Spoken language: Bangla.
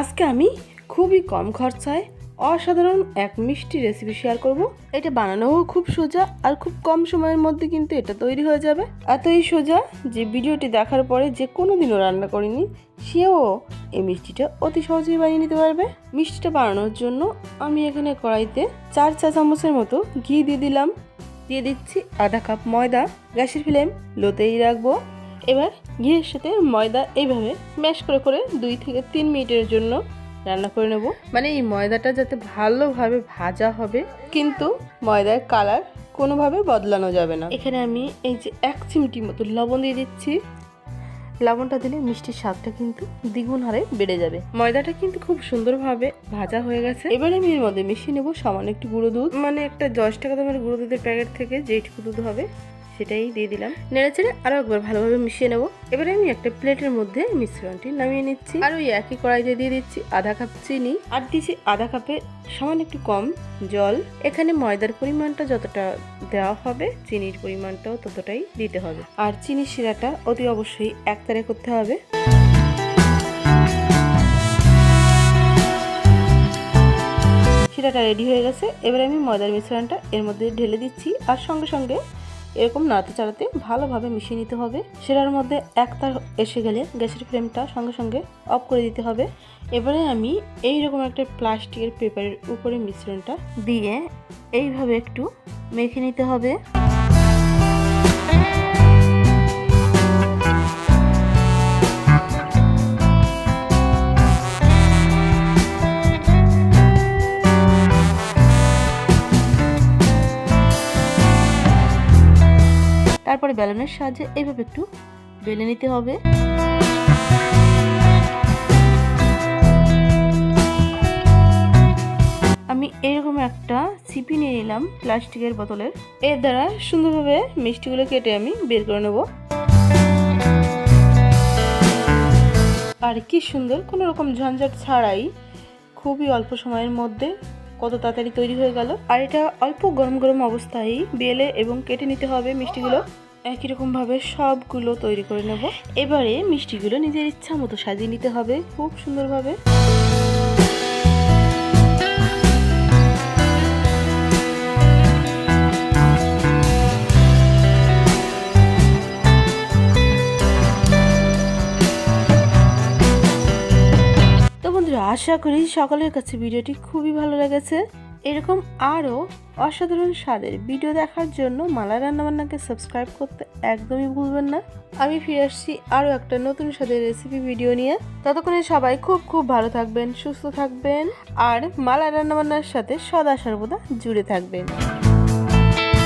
আজকে আমি খুবই কম খরচায় অসাধারণ এক মিষ্টি রেসিপি শেয়ার করব। এটা বানানোও খুব সোজা আর খুব কম সময়ের মধ্যে কিন্তু এটা তৈরি হয়ে যাবে। এতই সোজা যে ভিডিওটি দেখার পরে যে কোনো দিনও রান্না করিনি, সেও এই মিষ্টিটা অতি সহজেই বানিয়ে নিতে পারবে। মিষ্টিটা বানানোর জন্য আমি এখানে কড়াইতে চার চা চামচের মতো ঘি দিয়ে দিলাম। দিয়ে দিচ্ছি আধা কাপ ময়দা, গ্যাসের ফ্লেম, লোতেই রাখব। এবার ঘিয়ের সাথে ময়দা এইভাবে ম্যাশ করে করে দুই থেকে তিন মিনিটের জন্য রান্না করে নেব। মানে এই ময়দাটা যাতে ভালোভাবে ভাজা হবে। কিন্তু ময়দার কালার কোনোভাবে বদলানো যাবে না। এখানে আমি এই যে এক চিমটি মতো লবণ দিয়ে দিচ্ছি। লবণটা দিলে মিষ্টির স্বাদটা কিন্তু দ্বিগুণ হারে বেড়ে যাবে। ময়দাটা কিন্তু খুব সুন্দরভাবে ভাজা হয়ে গেছে। এবারে আমি এর মধ্যে মিশিয়ে নেব সামান্য একটু গুঁড়ো দুধ। মানে একটা দশ টাকা দামের গুঁড়ো দুধের প্যাকেট থেকে যেটুকু দুধ হবে। সেটাই দিয়ে দিলাম। নেড়ে চেড়ে আরও একবার ভালোভাবে মিশিয়ে নেব। এবারে আমি একটা প্লেটের মধ্যে মিশ্রণটি নামিয়ে নিচ্ছি। আর ওই একই কড়াইতে দিয়ে দিচ্ছি আধা কাপ চিনি আর দিচ্ছি আধা কাপের সামান্য একটু কম জল। এখানে ময়দার পরিমাণটা যতটা দেওয়া হবে, চিনির পরিমাণটাও ততটাই দিতে হবে। আর চিনির শিরাটা অতি অবশ্যই একতারে করতে হবে। শিরাটা রেডি হয়ে গেছে। এবারে আমি ময়দার মিশ্রণটা এর মধ্যে ঢেলে দিচ্ছি আর সঙ্গে সঙ্গে এরকম নাড়াতে চাড়াতে ভালোভাবে মিশিয়ে নিতে হবে। সেটার মধ্যে একতার এসে গেলে গ্যাসের ফ্লেমটা সঙ্গে সঙ্গে অফ করে দিতে হবে। এবারে আমি এই রকম একটা প্লাস্টিকের পেপারের উপরে মিশ্রণটা দিয়ে এইভাবে একটু মেখে নিতে হবে। তারপরে বেলনের সাহায্যে এইভাবে একটু বেলে নিতে হবে। আমি এরকম একটা ছিপি নিয়ে নিলাম প্লাস্টিকের বোতলের। এর দ্বারা সুন্দরভাবে মিষ্টিগুলো কেটে আমি বের করে নেব। আর কি সুন্দর কোনো রকম ঝঞ্ঝাট ছাড়াই খুবই অল্প সময়ের মধ্যে কত তাড়াতাড়ি তৈরি হয়ে গেল। আর এটা অল্প গরম গরম অবস্থায় বেলে এবং কেটে নিতে হবে মিষ্টিগুলো। একই রকম ভাবে সবগুলো তৈরি করে নেব। এবারে মিষ্টিগুলো নিজের ইচ্ছা মতো সাজিয়ে নিতে হবে খুব সুন্দরভাবে। আশা করি সকলের কাছে ভিডিওটি খুবই ভালো লেগেছে। এরকম আরও অসাধারণ স্বাদের ভিডিও দেখার জন্য মালা রান্নাবান্নাকে সাবস্ক্রাইব করতে একদমই ভুলবেন না। আমি ফিরে আসছি আরও একটা নতুন স্বাদের রেসিপি ভিডিও নিয়ে। ততক্ষণে সবাই খুব খুব ভালো থাকবেন, সুস্থ থাকবেন, আর মালা রান্নাবান্নার সাথে সদা সর্বদা জুড়ে থাকবেন।